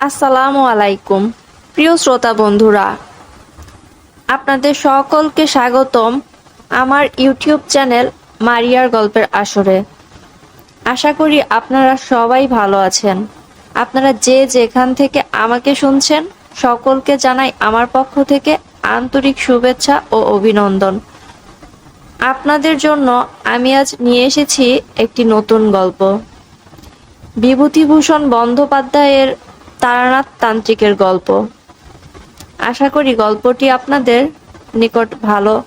আসসালামু আলাইকুম। প্রিয় শ্রোতা বন্ধুরা, আপনাদের সকলকে স্বাগতম আমার ইউটিউব চ্যানেল মারিয়ার গল্পের আসরে। আশা করি আপনারা সবাই ভালো আছেন। আপনারা যে যেখান থেকে আমাকে শুনছেন, সকলকে জানাই আমার পক্ষ থেকে আন্তরিক শুভেচ্ছা ও অভিনন্দন। আপনাদের জন্য আমি আজ নিয়ে এসেছি একটি নতুন গল্প। বিভূতিভূষণ বন্দ্যোপাধ্যায়ের তারানাথ তান্ত্রিকের গল্প। আশা করি গল্পটি আপনাদের নিকট ভালো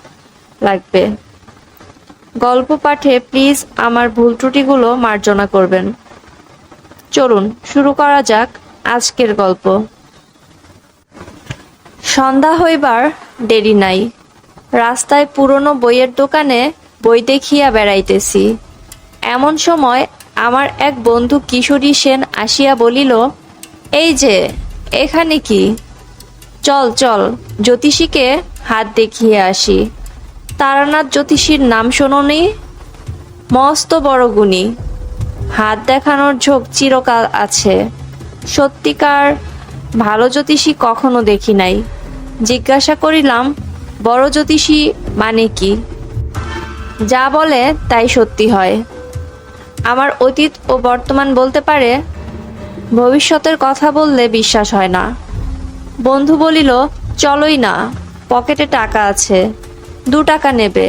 লাগবে। গল্প পাঠে প্লিজ আমার ভুল ত্রুটিগুলো মার্জনা করবেন। চলুন, শুরু করা যাক আজকের গল্প। সন্ধ্যা হইবার দেরি নাই। রাস্তায় পুরনো বইয়ের দোকানে বই দেখিয়া বেড়াইতেছি। এমন সময় আমার এক বন্ধু কিশোরী সেন আসিয়া বলিল এই যে, এখানে কি? চল চল, জ্যোতিষীকে হাত দেখিয়ে আসি। তারানাথ জ্যোতিষীর নাম শোনি মস্ত বড় গুণী। হাত দেখানোর ঝোঁক চিরকাল আছে। সত্যিকার ভালো জ্যোতিষী কখনো দেখি নাই। জিজ্ঞাসা করিলাম, বড় জ্যোতিষী মানে কি? যা বলে তাই সত্যি হয়। আমার অতীত ও বর্তমান বলতে পারে ভবিষ্যতের কথা বললে বিশ্বাস হয় না। বন্ধু বলিল, চলোই না, পকেটে টাকা আছে, দু টাকা নেবে,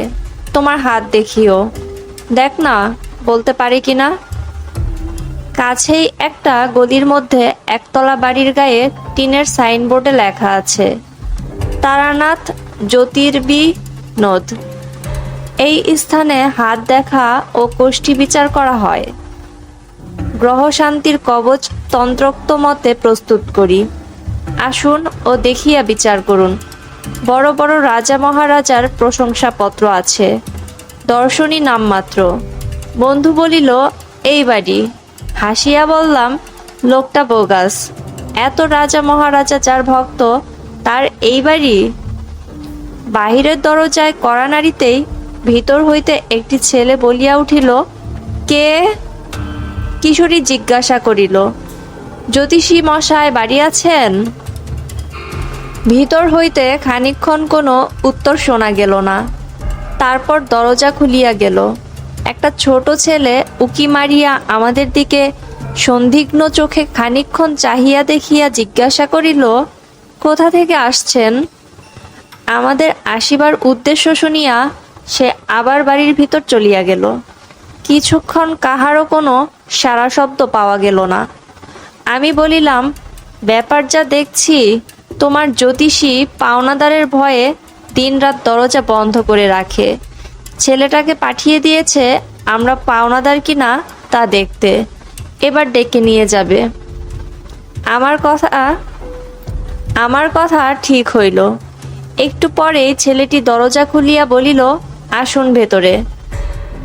তোমার হাত দেখিও। দেখ না, বলতে পারি কি না? কাছেই একটা গলির মধ্যে একতলা বাড়ির গায়ে টিনের সাইনবোর্ডে লেখা আছে, তারানাথ জ্যোতির্বিনোদ এই স্থানে হাত দেখা ও কোষ্ঠী বিচার করা হয়। গ্রহ শান্তির কবচ তন্ত্রোক্ত মতে প্রস্তুত করি। আসুন ও দেখিয়া বিচার করুন। বড় বড় রাজা মহারাজার প্রশংসাপত্র আছে। দর্শনী নামমাত্র। বন্ধু বলিল, এই বাড়ি। হাসিয়া বললাম, লোকটা বোগাস। এত রাজা মহারাজা যার ভক্ত, তার এই বাড়ি? বাহিরের দরজায় কড়া নাড়িতেই ভিতর হইতে একটি ছেলে বলিয়া উঠিল, কে? কিশোরী জিজ্ঞাসা করিল, জ্যোতিষী মশায় বাড়ি আছেন? ভিতর হইতে খানিকক্ষণ কোনো উত্তর শোনা গেল না। তারপর দরজা খুলিয়া গেল। একটা ছোট ছেলে উকি মারিয়া আমাদের দিকে সন্দিগ্ন চোখে খানিকক্ষণ চাহিয়া দেখিয়া জিজ্ঞাসা করিল, কোথা থেকে আসছেন? আমাদের আসিবার উদ্দেশ্য শুনিয়া সে আবার বাড়ির ভিতর চলিয়া গেল। কিছুক্ষণ কাহারও কোনো সারা শব্দ পাওয়া গেল না। আমি বলিলাম, ব্যাপার যা দেখছি, তোমার জ্যোতিষী পাওনাদারের ভয়ে দিনরাত দরজা বন্ধ করে রাখে। ছেলেটাকে পাঠিয়ে দিয়েছে আমরা পাওনাদার কিনা তা দেখতে। এবার ডেকে নিয়ে যাবে। আমার কথা আমার কথা ঠিক হইল। একটু পরেই ছেলেটি দরজা খুলিয়া বলিল, আসুন ভেতরে।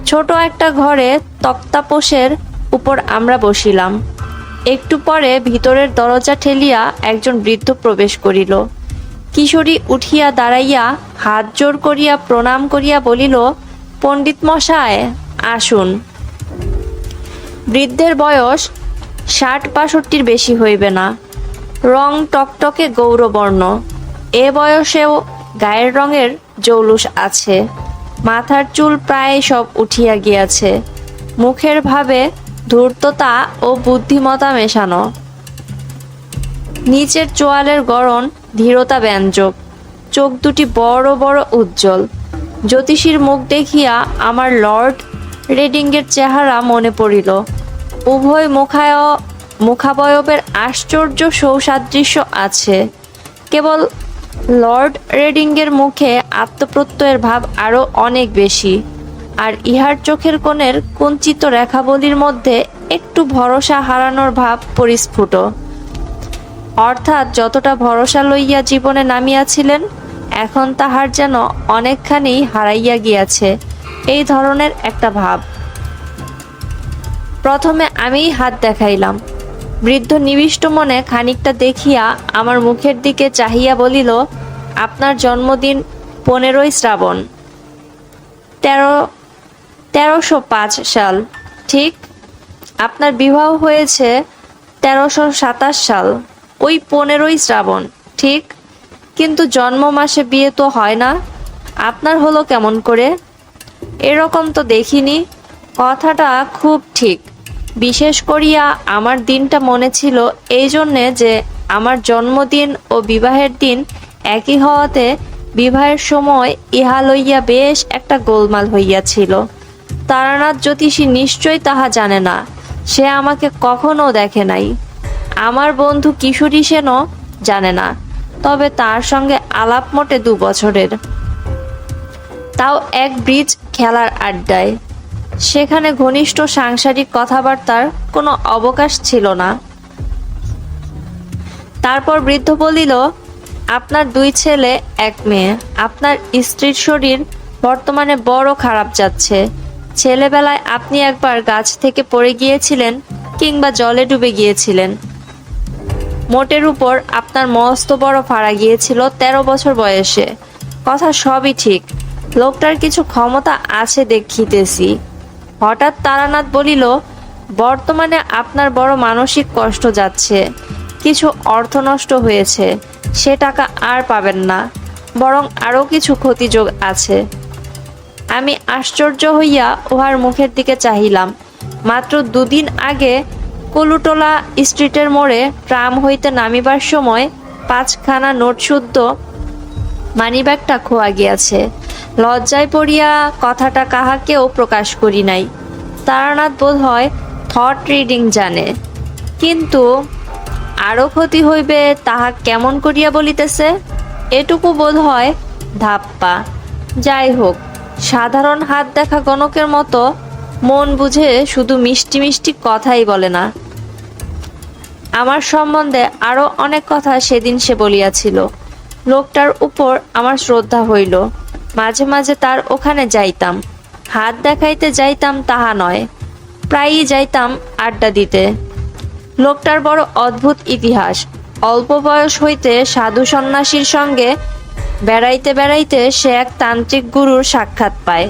ছোট একটা ঘরে তক্তাপোষের উপর আমরা বসিলাম। একটু পরে ভিতরের দরজা ঠেলিয়া একজন বৃদ্ধ প্রবেশ করিল। কিশোরী উঠিয়া দাঁড়াইয়া হাত জোর করিয়া প্রণাম করিয়া বলিল, পণ্ডিত মশায়, আসুন। বৃদ্ধের বয়স ষাট বাষট্টির বেশি হইবে না। রং টকটকে গৌরবর্ণ। এ বয়সেও গায়ের রঙের জৌলুস আছে। মাথার চুল প্রায় সব উঠিয়া গিয়াছে। মুখের ভাবে ধূর্ততা ও বুদ্ধিমতা মেশানো। নিচের চোয়ালের গড়ন ধীরতা ব্যঞ্জক। চোখ দুটি বড় বড় উজ্জ্বল। জ্যোতিষীর মুখ দেখিয়া আমার লর্ড রেডিংয়ের চেহারা মনে পড়িল। উভয় মুখায় মুখাবয়বের আশ্চর্য সৌসাদৃশ্য আছে। কেবল লর্ড রেডিংয়ের মুখে আত্মপ্রত্যয়ের ভাব আরও অনেক বেশি। আর ইহার চোখের কোণের কুঞ্চিত রেখাবলির মধ্যে একটু ভরসা হারানোর ভাব পরিস্ফুট। অর্থাৎ যতটা ভরসা লইয়া জীবনে নামিয়াছিলেন, এখন তাহার যেন অনেকখানি হারাইয়া গিয়াছে, এই ধরনের একটা ভাব। প্রথমে আমিই হাত দেখাইলাম। বৃদ্ধ নিবিষ্ট মনে খানিকটা দেখিয়া আমার মুখের দিকে চাহিয়া বলিল, আপনার জন্মদিন পনেরোই শ্রাবণ। তেরো তেরোশো পাঁচ সাল। ঠিক? আপনার বিবাহ হয়েছে তেরোশো সাতাশ সাল, ওই পনেরোই শ্রাবণ। ঠিক? কিন্তু জন্ম মাসে বিয়ে তো হয় না। আপনার হলো কেমন করে? এরকম তো দেখিনি। কথাটা খুব ঠিক। বিশেষ করিয়া আমার দিনটা মনে ছিল এই জন্যে যে আমার জন্মদিন ও বিবাহের দিন একই হওয়াতে বিবাহের সময় ইহা লইয়া বেশ একটা গোলমাল হইয়াছিল। তারানাথ জ্যোতিষী নিশ্চয় তাহা জানে না। সে আমাকে কখনো দেখে নাই। আমার বন্ধু কিশোরী সেনও জানে না, তবে তার সঙ্গে আলাপ মোটে দু বছরের। তাও এক ব্রিজ খেলার আড্ডায়। সেখানে ঘনিষ্ঠ সাংসারিক কথাবার্তার কোনো অবকাশ ছিল না। তারপর বৃদ্ধ বলিল, আপনার দুই ছেলে, এক মেয়ে। আপনার স্ত্রীর শরীর বর্তমানে বড় খারাপ যাচ্ছে। ছেলেবেলায় আপনি একবার গাছ থেকে পড়ে গিয়েছিলেন কিংবা জলে ডুবে গিয়েছিলেন? মোটের উপর আপনার মস্ত বড় ফাড়া গিয়েছিল তেরো বছর বয়সে। কথা সবই ঠিক। লোকটার কিছু ক্ষমতা আছে দেখিতেছি। হঠাৎ তারানাথ বলিল, বর্তমানে আপনার বড় মানসিক কষ্ট যাচ্ছে। কিছু অর্থ নষ্ট হয়েছে। সে টাকা আর পাবেন না। বরং আরও কিছু ক্ষতিযোগ আছে। আমি আশ্চর্য হইয়া উহার মুখের দিকে চাহিলাম। মাত্র দুদিন আগে কলুটোলা স্ট্রিটের মোড়ে ট্রাম হইতে নামিবার সময় পাঁচখানা নোট শুদ্ধ মানিব্যাগটা খোয়া গিয়াছে। লজ্জায় পড়িয়া কথাটা কাহাকেও প্রকাশ করি নাই। তারানাথ বোধ হয় থট রিডিং জানে। কিন্তু আরও ক্ষতি হইবে তাহা কেমন করিয়া বলিতেছে? এটুকু বোধ হয় ধাপ্পা। যাই হোক সাধারণ হাত দেখা গণকের মতো মন বুঝে শুধু মিষ্টি মিষ্টি কথাই বলে না। আমার সম্বন্ধে আরও অনেক কথা সেদিন সে বলিয়াছিল। লোকটার উপর আমার শ্রদ্ধা হইল। মাঝে মাঝে তার ওখানে যাইতাম। হাত দেখাইতে যাইতাম তাহা নয়। প্রায়ই যাইতাম আড্ডা দিতে। লোকটার বড় অদ্ভুত ইতিহাস। অল্প বয়স হইতে সাধু সন্ন্যাসীর সঙ্গে বেড়াইতে বেড়াইতে সে এক তান্ত্রিক গুরুর সাক্ষাৎ পায়।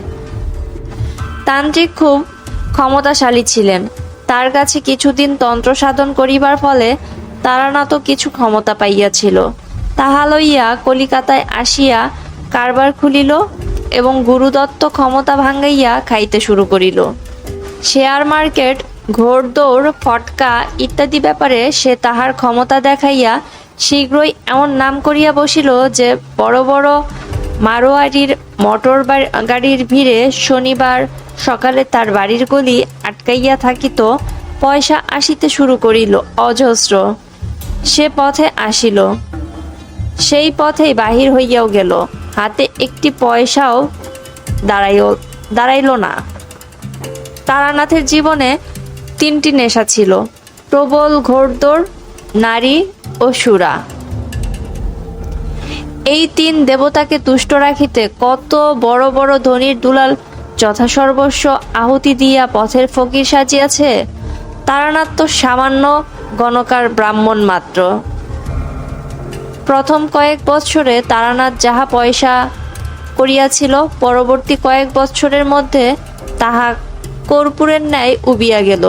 তান্ত্রিক খুব ক্ষমতাশালী ছিলেন। তার কাছে কিছুদিন তন্ত্র সাধন করিবার ফলে তারানাথ কিছু ক্ষমতা পাইয়াছিল। তাহা লইয়া কলিকাতায় আসিয়া কারবার খুলিল এবং গুরুদত্ত ক্ষমতা ভাঙ্গাইয়া খাইতে শুরু করিল। শেয়ার মার্কেট, ঘোড়দৌড়, ফটকা ইত্যাদি ব্যাপারে সে তাহার ক্ষমতা দেখাইয়া শীঘ্রই এমন নাম করিয়া বসিল যে বড় বড় মারোয়ারির মোটর গাড়ির ভিড়ে শনিবার সকালে তার বাড়ির গলি আটকাইয়া থাকিত, পয়সা আসিতে শুরু করিল, অজস্র। সে পথে আসিল। সেই পথেই বাহির হইয়াও গেল। হাতে একটি পয়সাও দাঁড়াইও, দাঁড়াইল না। তারানাথের জীবনে তিনটি নেশা ছিল। প্রবল ঘোড়দৌড়, নারী ও সুরা। এই তিন দেবতাকে তুষ্ট রাখিতে কত বড় বড় ধনির দুলাল যথাসর্বস্ব আহুতি দিয়া পথের ফকির সাজিয়াছে? তারানাথ তো সামান্য গণকার ব্রাহ্মণ মাত্র। প্রথম কয়েক বৎসরে তারানাথ যাহা পয়সা করিয়াছিল, পরবর্তী কয়েক বৎসরের মধ্যে তাহা কর্পূরের ন্যায় উবিয়া গেল।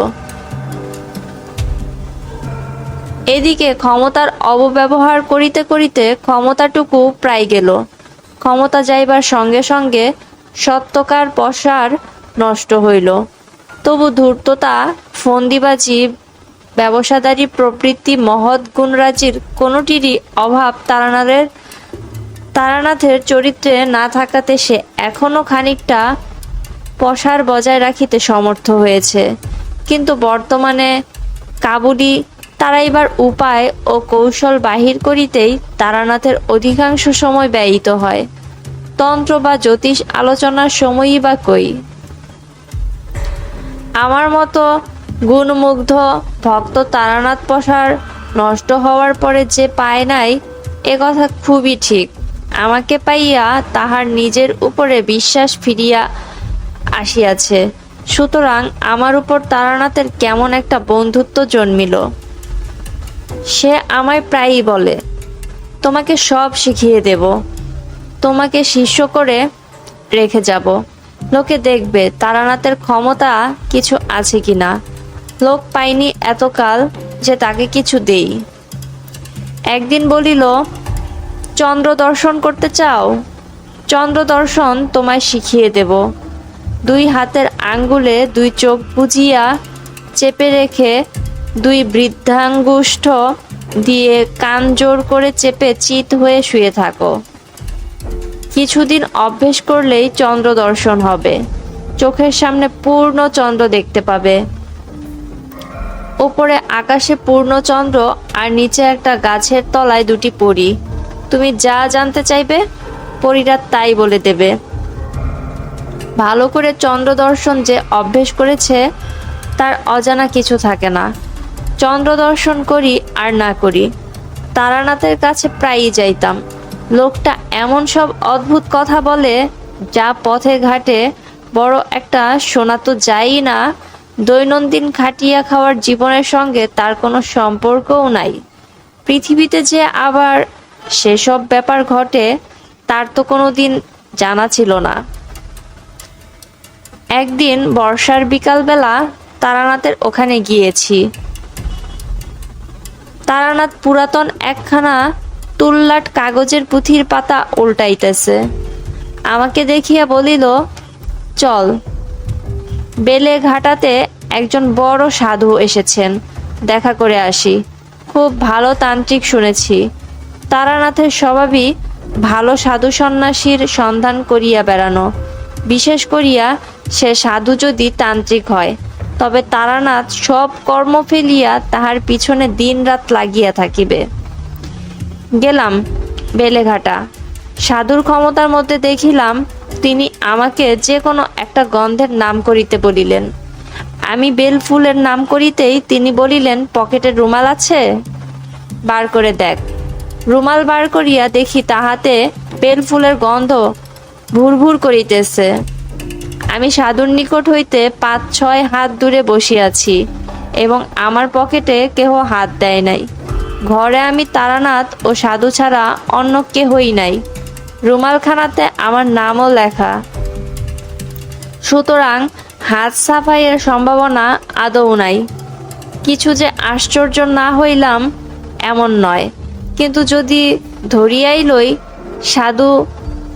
এদিকে ক্ষমতার অপব্যবহার করিতে করিতে ক্ষমতাটুকু প্রায় গেল। ক্ষমতা যাইবার সঙ্গে সঙ্গে সত্যকার পসার নষ্ট হইল। তবু ধূর্ততা, ফন্দিবাজি, ব্যবসাদারী প্রবৃত্তি, মহৎ গুণরাজির কোনোটিরই অভাব তারানাথের তারানাথের চরিত্রে না থাকাতে সে এখনও খানিকটা পসার বজায় রাখিতে সমর্থ হয়েছে। কিন্তু বর্তমানে কাবুলি তারাইবার উপায় ও কৌশল বাহির করিতেই তারানাথের অধিকাংশ সময় ব্যয়িত হয়। তন্ত্র বা জ্যোতিষ আলোচনার সময়ই বা কই? আমার মতো গুণমুগ্ধ ভক্ত তারানাথ পসার নষ্ট হওয়ার পরে যে পায় নাই, এ কথা খুবই ঠিক। আমাকে পাইয়া তাহার নিজের উপরে বিশ্বাস ফিরিয়া আসিয়াছে। সুতরাং আমার উপর তারানাথের কেমন একটা বন্ধুত্ব জন্মিল। সে আমায় প্রায়ই বলে, তোমাকে সব শিখিয়ে দেব। তোমাকে শিষ্য করে রেখে যাব। লোকে দেখবে তারানাথের ক্ষমতা কিছু আছে কিনা। লোক পাইনি এতকাল যে তাকে কিছু দেই। একদিন বলিল, চন্দ্র দর্শন করতে চাও? চন্দ্র দর্শন তোমায় শিখিয়ে দেব। দুই হাতের আঙ্গুলে দুই চোখ বুজিয়া চেপে রেখে দুই বৃদ্ধাঙ্গুষ্ঠ দিয়ে কান জোর করে চেপে চিত হয়ে শুয়ে থাকো। কিছুদিন অভ্যেস করলেই চন্দ্র দর্শন হবে। চোখের সামনে পূর্ণ চন্দ্র দেখতে পাবে। ওপরে আকাশে পূর্ণ চন্দ্র আর নিচে একটা গাছের তলায় দুটি পরি। তুমি যা জানতে চাইবে, পরীরা তাই বলে দেবে। ভালো করে চন্দ্র দর্শন যে অভ্যেস করেছে, তার অজানা কিছু থাকে না। চন্দ্র দর্শন করি আর না করি। তারানাথের কাছে প্রায়ই যাইতাম। লোকটা এমন সব অদ্ভুত কথা বলে, যা পথে ঘাটে বড় একটা শোনা তো যায়ই না। দৈনন্দিন খাটিয়া খাওয়ার জীবনের সঙ্গে তার কোনো সম্পর্কও নাই। পৃথিবীতে যে আবার সেসব ব্যাপার ঘটে, তার তো কোনো দিন জানা ছিল না। একদিন বর্ষার বিকালবেলা তারানাথের ওখানে গিয়েছি। তারানাথ পুরাতন একখানা তুল্লাট কাগজের পুঁথির পাতা উল্টাইতেছে। আমাকে দেখিয়া বলিল, চল, বেলে ঘাটাতে একজন বড় সাধু এসেছেন, দেখা করে আসি। খুব ভালো তান্ত্রিক শুনেছি। তারানাথের স্বভাবই ভালো সাধু সন্ন্যাসীর সন্ধান করিয়া বেড়ানো। বিশেষ করিয়া সে সাধু যদি তান্ত্রিক হয় তবে তারানাথ সব কর্ম ফেলিয়া তাহার পিছনে দিনরাত লাগিয়া থাকিবে। গেলাম বেলেঘাটা। সাধুর ক্ষমতার মধ্যে দেখিলাম তিনি আমাকে যে কোনো একটা গন্ধের নাম করিতে বলিলেন। আমি বেল ফুলের নাম করিতেই তিনি বলিলেন, পকেটে রুমাল আছে? বার করে দেখ। রুমাল বার করিয়া দেখি তাহাতে বেল ফুলের গন্ধ ভুরভুর করিতেছে। আমি সাধুর নিকট হইতে পাঁচ, ছয় হাত দূরে বসিয়াছি এবং আমার পকেটে কেহ হাত দেয় নাই। ঘরে আমি তারানাথ ও সাধু ছাড়া অন্য কেহই নাই। রুমালখানাতে আমার নামও লেখা। সুতরাং হাত সাফাইয়ের সম্ভাবনা আদৌ নাই। কিছু যে আশ্চর্য না হইলাম এমন নয়। কিন্তু যদি ধরিয়াই লই, সাধু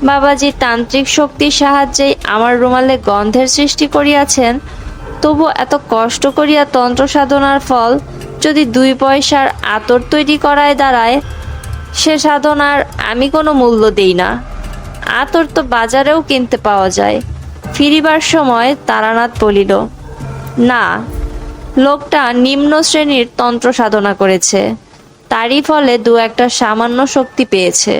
বাবাজি তান্ত্রিক শক্তির সাহায্যে আমার রুমালে গন্ধের সৃষ্টি করিয়াছেন, তবু এত কষ্ট করিয়া তন্ত্র সাধনার ফল যদি দুই পয়সার আতর তৈরি করায় দাঁড়ায়, সে সাধনার আমি কোনো মূল্য দেই না। আতর তো বাজারেও কিনতে পাওয়া যায়। ফিরিবার সময় তারানাথ বলিল, না, লোকটা নিম্ন শ্রেণির তন্ত্র সাধনা করেছে। তারই ফলে দু একটা সামান্য শক্তি পেয়েছে।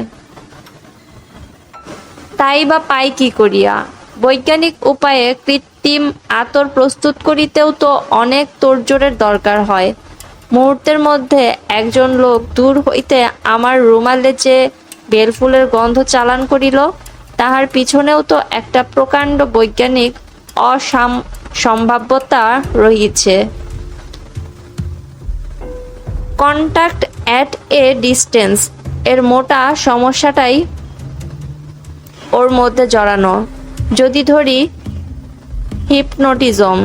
তাই বা পাই কি করিয়া? বৈজ্ঞানিক উপায়ে কৃত্রিম আতর প্রস্তুত করিতেও তো অনেক তোড়জোড়ের দরকার হয়। মুহূর্তের মধ্যে একজন লোক দূর হইতে আমার রুমালে যে বেলফুলের গন্ধ চালান করিল। তাহার পিছনেও তো একটা প্রকাণ্ড বৈজ্ঞানিক অসাম সম্ভাব্যতা রহিছে কন্ট্যাক্ট অ্যাট এ ডিস্টেন্স এর মোটা সমস্যাটাই ওর মধ্যে জড়ানো। যদি ধরি হিপনোটিজম,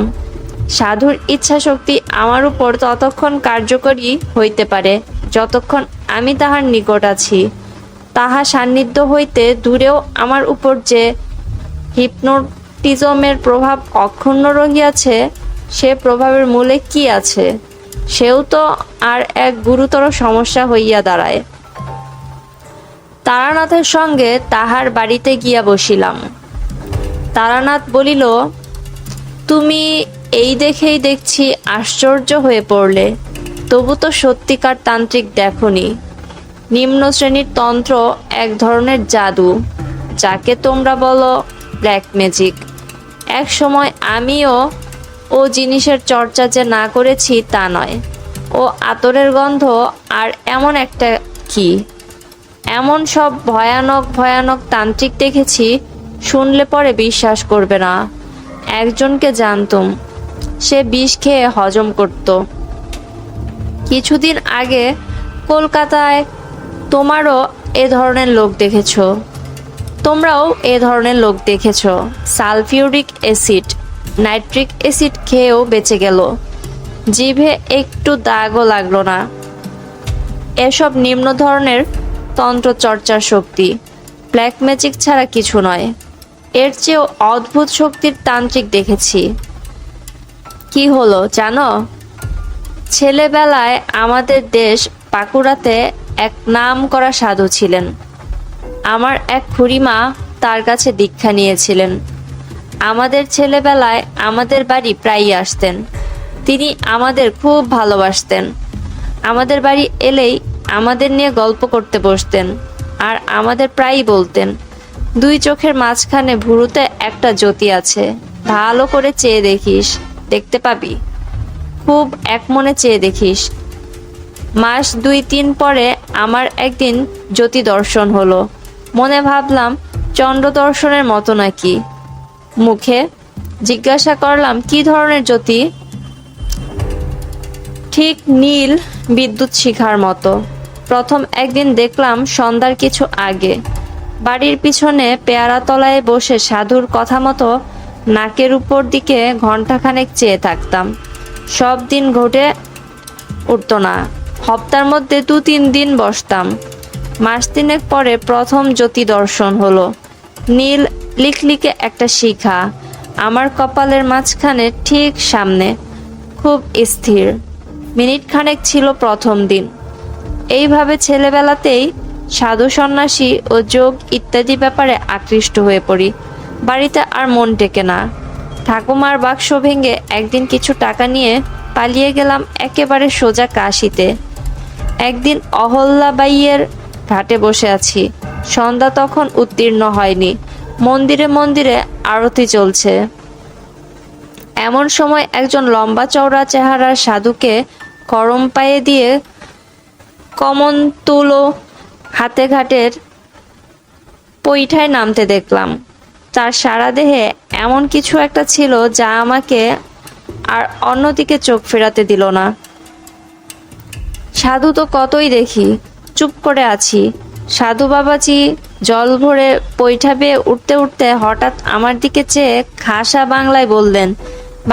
সাধুর ইচ্ছা শক্তি আমার উপর ততক্ষণ কার্যকরী হইতে পারে, যতক্ষণ আমি তাহার নিকট আছি। তাহা সান্নিধ্য হইতে দূরেও আমার উপর যে হিপনোটিজমের প্রভাব অক্ষুণ্ণ রহিয়াছে, সে প্রভাবের মূলে কি আছে? সেও তো আর এক গুরুতর সমস্যা হইয়া দাঁড়ায়। তারানাথের সঙ্গে তাহার বাড়িতে গিয়া বসিলাম। তারানাথ বলিল, তুমি এই দেখেই দেখছি আশ্চর্য হয়ে পড়লে। তবু তো সত্যিকার তান্ত্রিক দেখনি। নিম্ন শ্রেণির তন্ত্র এক ধরনের জাদু, যাকে তোমরা বলো ব্ল্যাক ম্যাজিক এক সময় আমিও ও জিনিসের চর্চা যে না করেছি তা নয়। ও আতরের গন্ধ আর এমন একটা কি? এমন সব ভয়ানক ভয়ানক তান্ত্রিক দেখেছি, শুনলে পরে বিশ্বাস করবে না। একজনকে জানতুম, সে বিষ খেয়ে হজম করত। কিছুদিন আগে কলকাতায় তোমারও এ ধরনের লোক দেখেছ। তোমরাও এ ধরনের লোক দেখেছ। সালফিউরিক অ্যাসিড, নাইট্রিক অ্যাসিড খেয়েও বেঁচে গেল। জিভে একটু দাগও লাগল না। এসব নিম্ন ধরনের তন্ত্রচর্চার শক্তি। ব্ল্যাক ম্যাজিক ছাড়া কিছু নয়। এর চেয়েও অদ্ভুত শক্তির তান্ত্রিক দেখেছি। কি হলো, জানো? ছেলেবেলায় আমাদের দেশ বাঁকুড়াতে এক নাম করা সাধু ছিলেন। আমার এক খুড়িমা তার কাছে দীক্ষা নিয়েছিলেন। আমাদের ছেলেবেলায় আমাদের বাড়ি প্রায়ই আসতেন। তিনি আমাদের খুব ভালোবাসতেন। আমাদের বাড়ি এলেই আমাদের নিয়ে গল্প করতে বসতেন আর আমাদের প্রায়ই বলতেন, দুই চোখের মাঝখানে ভুরুতে একটা জ্যোতি আছে, ভালো করে চেয়ে দেখিস, দেখতে পাবি? খুব একমনে চেয়ে দেখিস। মাস দুই তিন পরে আমার একদিন জ্যোতি দর্শন হলো। মনে ভাবলাম, চন্দ্র দর্শনের মতো নাকি। মুখে জিজ্ঞাসা করলাম, কি ধরনের জ্যোতি? ঠিক নীল বিদ্যুৎ শিখার মতো। প্রথম একদিন দেখলাম সন্ধ্যার কিছু আগে। বাড়ির পিছনে পেয়ারা তলায় বসে সাধুর কথা মতো নাকের উপর দিকে ঘন্টাখানেক চেয়ে থাকতাম। সব দিন ঘটে উঠতো না। হপ্তার মধ্যে দু তিন দিন বসতাম। মাস তিনেক পরে প্রথম জ্যোতি দর্শন হলো। নীল লিকলিকে একটা শিখা। আমার কপালের মাঝখানে ঠিক সামনে। খুব স্থির। মিনিট খানেক ছিল প্রথম দিন। এইভাবে ছেলেবেলাতেই সাধু সন্ন্যাসী ও যোগ ইত্যাদি ব্যাপারে আকৃষ্ট হয়ে পড়ি। বাড়িতে আর মন টেকে না। ঠাকুমার বাক্স ভেঙে একদিন কিছু টাকা নিয়ে পালিয়ে গেলাম একেবারে সোজা কাশিতে। একদিন অহল্যাবাইয়ের ঘাটে বসে আছি। সন্ধ্যা তখন উত্তীর্ণ হয়নি। মন্দিরে মন্দিরে আরতি চলছে। এমন সময় একজন লম্বা চওড়া চেহারার সাধুকে গরম পায়ে দিয়ে কমন তুলো হাতে ঘাটের পৈঠায় নামতে দেখলাম। তার সারা দেহে এমন কিছু একটা ছিল যা আমাকে আর অন্যদিকে চোখ ফেরাতে দিল না। সাধু তো কতই দেখি, চুপ করে আছি। সাধু বাবাজি জল ভরে পৈঠা বেয়ে উঠতে উঠতে হঠাৎ আমার দিকে চেয়ে খাসা বাংলায় বললেন,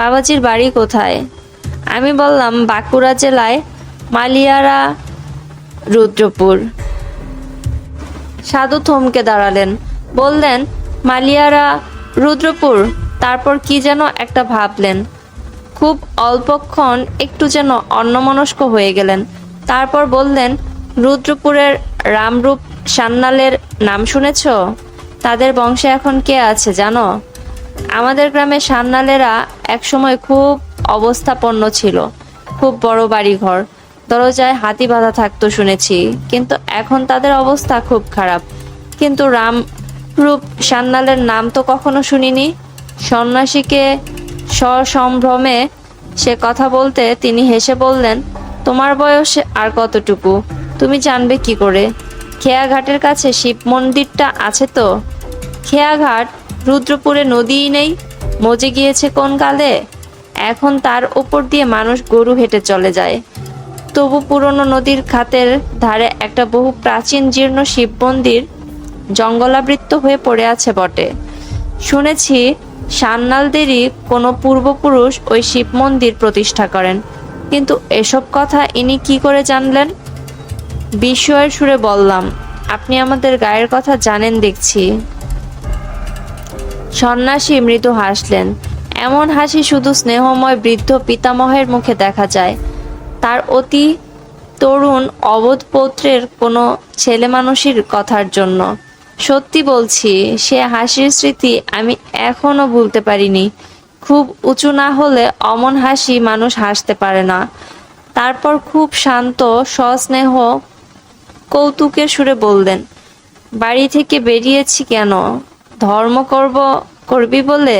বাবাজির বাড়ি কোথায়? আমি বললাম, বাঁকুড়া জেলায় মালিয়ারা রুদ্রপুর। সাধু থমকে দাঁড়ালেন। বললেন, মালিয়ারা, রুদ্রপুর, তারপর কি যেন একটা ভাবলেন। খুব অল্পক্ষণ একটু যেন অন্যমনস্ক হয়ে গেলেন। তারপর বললেন, রুদ্রপুরের রামরূপ সান্নালের নাম শুনেছ? তাদের বংশে এখন কে আছে জানো? আমাদের গ্রামে সান্নালেরা একসময় খুব অবস্থাপন্ন ছিল। খুব বড় বাড়িঘর। দরজায় হাতি বাঁধা থাকতো শুনেছি। কিন্তু এখন তাদের অবস্থা খুব খারাপ। কিন্তু রামরূপ সান্নালের নাম তো কখনো শুনিনি। সন্ন্যাসীকে সসম্ভ্রমে সে কথা বলতে তিনি হেসে বললেন, তোমার বয়স আর কতটুকু? তুমি জানবে কি করে? খেয়াঘাটের কাছে শিব মন্দিরটা আছে তো? খেয়াঘাট রুদ্রপুরে নদীই নেই। মজে গিয়েছে কোন কালে? এখন তার উপর দিয়ে মানুষ গরু হেঁটে চলে যায়। তবু পুরনো নদীর খাতের ধারে একটা বহু প্রাচীন জীর্ণ শিব মন্দির জঙ্গলাবৃত্ত হয়ে পড়ে আছে বটে। শুনেছি সান্নালদেরই কোনো পূর্বপুরুষ ওই শিব মন্দির প্রতিষ্ঠা করেন, কিন্তু এসব কথা ইনি কি করে জানলেন? বিস্ময়ের সুরে বললাম, আপনি আমাদের গায়ের কথা জানেন দেখছি। সন্ন্যাসী মৃদু হাসলেন, এমন হাসি শুধু স্নেহময় বৃদ্ধ পিতামহের মুখে দেখা যায় তার অতি তরুণ অবোধ পৌত্রের কোনো ছেলে মানুষের কথার জন্য। সত্যি বলছি, সে হাসির স্মৃতি আমি এখনও ভুলতে পারিনি। খুব উঁচু না হলে অমন হাসি মানুষ হাসতে পারে না। তারপর খুব শান্ত, সস্নেহ কৌতুকের সুরে বললেন, বাড়ি থেকে বেরিয়েছি কেন? ধর্ম করব, করবি বলে?